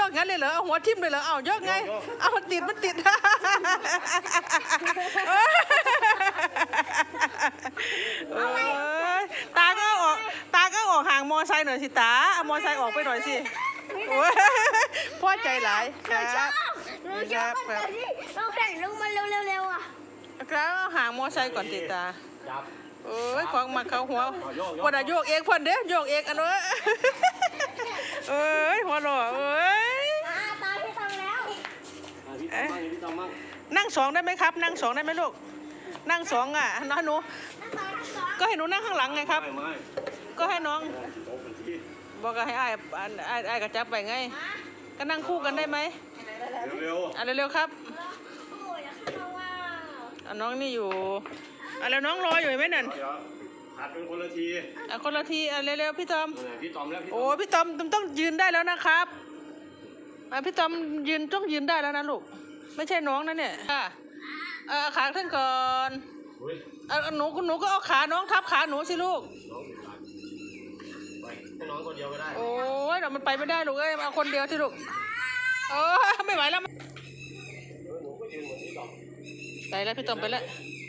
ยกงั้นเลยเหรอเอาหัวทิ่มเลยเหรอเอายกไง เอามันติดมันติดเอ้ยตาก็เอาออกตาก็เอาออกห่างมอไซค์หน่อยสิตาเอามอไซค์ออกไปหน่อยสิโอ้ยพ่อใจหลายคหนูรับชอบหนูชอบตอนที่เราแข่งลงมาเร็วๆอะครับเอาห่างมอไซค์ก่อนติตา จับ เอ้ยของมาเขาหัวเอาโยกโยกวันอะโยกเองพ่นเด้อโยกเองอันนู้นเอ้ยหัวหล่อเอ้ย อ่าตาที่ทำแล้ว อะพี่ตองมั่งพี่ตองมั่งนั่งสองได้ไหมครับ นั่งสองได้ไหมลูก นั่งสองอะน้องหนูนั่นตอนที่สองก็ให้หนูนั่งข้างหลังไงครับไม่ไม่ก็ให้น้องโต๊ะเป็นที่บอกก็ให้อ้ายอ้ายอ้ายอ้ายกระจับไปไง ก็นั่งคู่กันได้ไหมเร็วอะเร็วๆครับโอ้ยอยากเข้าว่าอะน้องนี่อยู่อะแล้วน้องรออยู่เห็นไหมนั่นๆเดี๋ยวหัดเป็นคนละทีอะคนละทีอะเร็วๆพี่ตอมเออพี่ตอมแล้วพี่ตโอ้อมพี่ตอมต้องยืนได้แล้วนะครับ อะพี่ตอมยืนต้องยืนได้แล้วนะลูก ไม่ใช่น้องนะเนี่ยค่ะเออขาขึ้นก่อนอุ้ยเอาเอาหนูหนูก็เอาขาน้องทับขาหนูสิลูกน้องอยู่หลังไปให้น้องคนเดียวก็ได้ โอ้ยเดี๋ยวมันไปไม่ได้ลูกเอ้ยเอาคนเดียวที่ลูกโอ้ยไม่ไหวแล้วเออหนูก็ยืนเหมือนพี่ตอมไปแล้วพี่ตอมไปแล้วเ